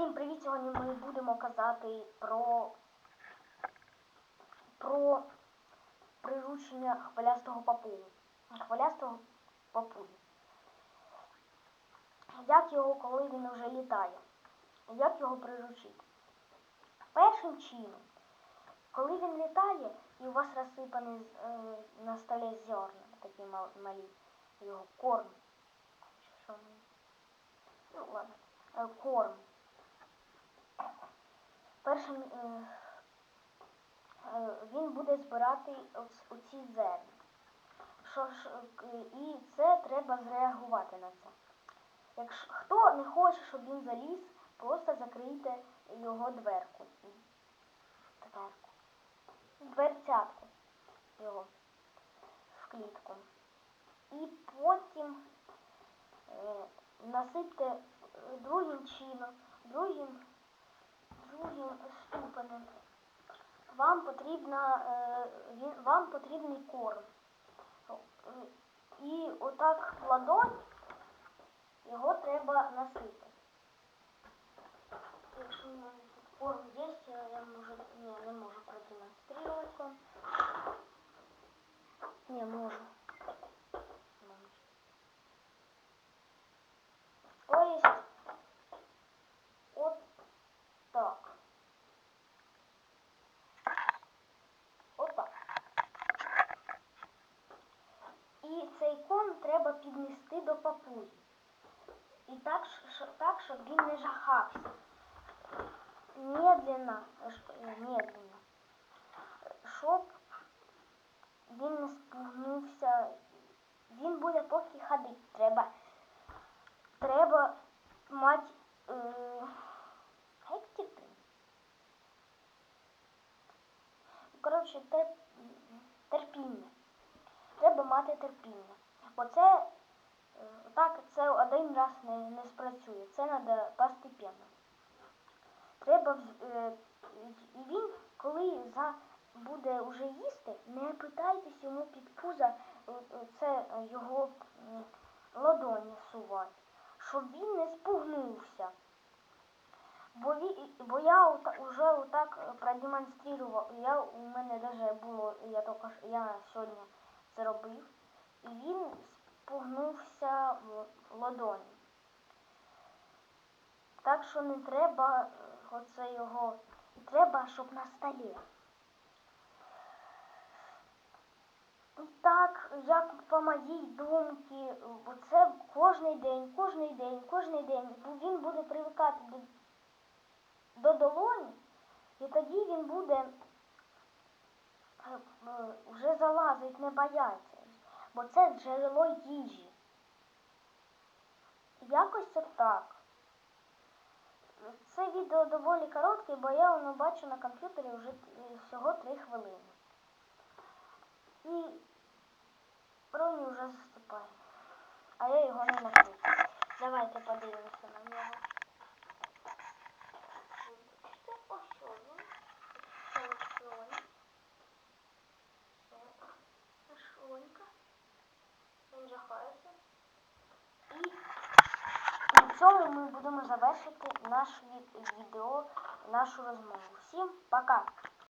Всім привіт! Сьогодні ми будемо казати про, про приручення хвилястого папуги. Хвилястого папуги. Як його, коли він вже літає? Як його приручити? Першим чином, коли він літає і у вас розсипані е, на столі зерна, такі мал- малі, його корм. Ну ладно. Е, Корм. Першим е, е, він буде збирати оц- оці зерна. Що ж, е, і це треба зреагувати на це. Якщо хто не хоче, щоб він заліз, просто закрийте його дверку. Дверку. Дверцятку його в клітку. І потім е, насипте другим чином, другим, другим ступенем. Вам потрібна, е, вам потрібний корм. І отак в ладонь його треба насипати. Якщо у мене тут корм є, я можу, ні, не можу продемонструвати вам. Не, можу. То есть от так. Отак. І цей кон треба піднести до папуги. І так, так, щоб він не жахався. Медленно, е, медленно. Щоб він не спугнувся. Він буде поки ходити. Треба, треба мати е. Коротше, терпіння. Треба мати терпіння. Оце е, так це один раз не, не спрацює. Це треба постепенно. Треба і він, коли за буде вже їсти, не питайтесь йому під пуза е, це його ладоні сувати, щоб він не спугнувся. Бо, бо я вже отак продемонстрував, я, у мене даже було, я тільки я сьогодні це робив, і він спугнувся в ладоні. Так що не треба е, оце його, треба, щоб на столі. Так, як по моїй думці, це кожний день, кожний день, кожний день, він буде привикати до, до долоні, і тоді він буде е, е, вже залазить, не бояться, бо це джерело їжі. Якось отак. Це відео доволі коротке, бо я воно бачу на комп'ютері вже е, всього 3 хвилини. І броні вже заступає. А я його не накрив. Давайте подивимося на нього. Це ось він. Це ось він. Це Шонька. Він жахається. І на цьому ми будемо завершити наш відео, нашу розмову. Всім пока!